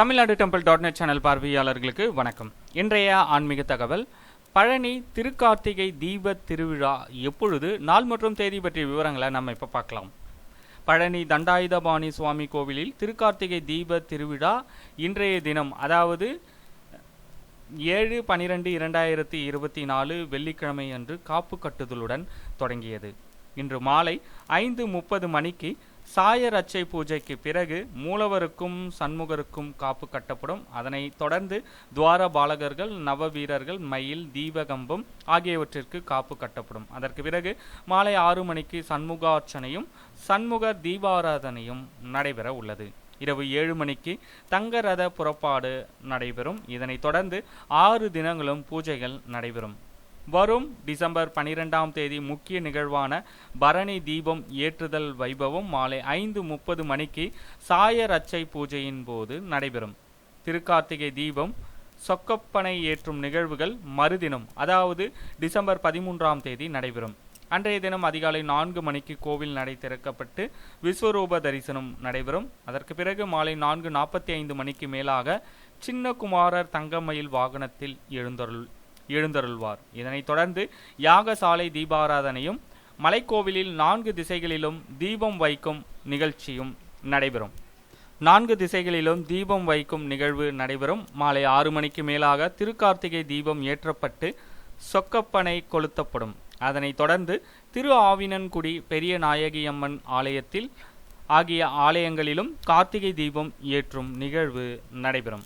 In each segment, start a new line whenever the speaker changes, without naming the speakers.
Tamil Nadu temple dot net channel பார்வையாளர்களுக்கு வணக்கம். இன்றைய ஆன்மீக தகவல் பழனி திருக்கார்த்திகை தீப திருவிழா எப்பொழுது நாள் மற்றும் தேதி பற்றிய விவரங்களை நம்ம இப்போ பார்க்கலாம். பழனி தண்டாயுதபாணி சுவாமி கோவிலில் திருக்கார்த்திகை தீப திருவிழா இன்றைய தினம் அதாவது ஏழு பனிரெண்டு இரண்டாயிரத்தி இருபத்தி நாலு வெள்ளிக்கிழமை அன்று காப்பு கட்டுதலுடன் தொடங்கியது. இன்று மாலை ஐந்து முப்பது மணிக்கு சாய ரச்சை பூஜைக்கு பிறகு மூலவருக்கும் சண்முகருக்கும் காப்பு கட்டப்படும். அதனைத் தொடர்ந்து துவார பாலகர்கள் நவ வீரர்கள் மயில் தீபகம்பம் ஆகியவற்றிற்கு காப்பு கட்டப்படும். அதற்கு பிறகு மாலை ஆறு மணிக்கு சண்முகார்ச்சனையும் சண்முகர் தீபாராதனையும் நடைபெற உள்ளது. இரவு ஏழு மணிக்கு தங்க ரத புறப்பாடு நடைபெறும். இதனைத் தொடர்ந்து ஆறு தினங்களும் பூஜைகள் நடைபெறும். வரும் டிசம்பர் பனிரெண்டாம் தேதி முக்கிய நிகழ்வான பரணி தீபம் ஏற்றுதல் வைபவம் மாலை ஐந்து முப்பது மணிக்கு சாய ரச்சை பூஜையின் போது நடைபெறும். திருக்கார்த்திகை தீபம் சொக்கப்பனை ஏற்றும் நிகழ்வுகள் மறுதினம் அதாவது டிசம்பர் பதிமூன்றாம் தேதி நடைபெறும். அன்றைய தினம் அதிகாலை நான்கு மணிக்கு கோவில் நடை திறக்கப்பட்டு விஸ்வரூப தரிசனம் நடைபெறும். அதற்கு பிறகு மாலை நான்கு நாற்பத்தி ஐந்து மணிக்கு மேலாக சின்னகுமாரர் தங்கமயில் வாகனத்தில் எழுந்தருள் எழுந்தருள்வார். இதனைத் தொடர்ந்து யாகசாலை தீபாராதனையும் மலைக்கோவிலில் நான்கு திசைகளிலும் தீபம் வைக்கும் நிகழ்ச்சியும் நடைபெறும். நான்கு திசைகளிலும் தீபம் வைக்கும் நிகழ்வு நடைபெறும். மாலை ஆறு மணிக்கு மேலாக திருக்கார்த்திகை தீபம் ஏற்றப்பட்டு சொக்கப்பனை கொளுத்தப்படும். அதனைத் தொடர்ந்து திரு ஆவினன்குடி பெரிய நாயகியம்மன் ஆலயத்தில் ஆகிய ஆலயங்களிலும் கார்த்திகை தீபம் ஏற்றும் நிகழ்வு நடைபெறும்.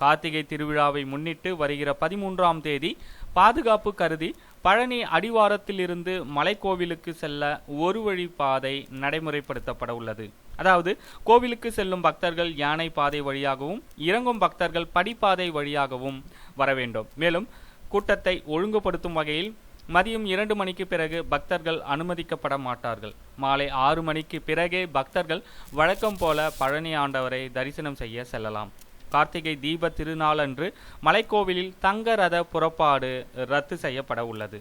கார்த்திகை திருவிழாவை முன்னிட்டு வருகிற பதிமூன்றாம் தேதி பாதுகாப்பு கருதி பழனி அடிவாரத்திலிருந்து மலைக்கோவிலுக்கு செல்ல ஒரு வழி பாதை நடைமுறைப்படுத்தப்பட உள்ளது. அதாவது கோவிலுக்கு செல்லும் பக்தர்கள் யானை பாதை வழியாகவும் இறங்கும் பக்தர்கள் படிப்பாதை வழியாகவும் வர வேண்டும். மேலும் கூட்டத்தை ஒழுங்குபடுத்தும் வகையில் மதியம் இரண்டு மணிக்கு பிறகு பக்தர்கள் அனுமதிக்கப்பட மாட்டார்கள். மாலை ஆறு மணிக்கு பிறகே பக்தர்கள் வழக்கம் போல பழனி ஆண்டவரை தரிசனம் செய்ய செல்லலாம். கார்த்திகை தீப திருநாளன்று மலைக்கோவிலில் தங்க ரத புறப்பாடு ரத்து செய்யப்பட உள்ளது.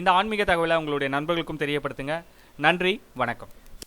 இந்த ஆன்மீக தகவலை உங்களுடைய நண்பர்களுக்கும் தெரியப்படுத்துங்க. நன்றி வணக்கம்.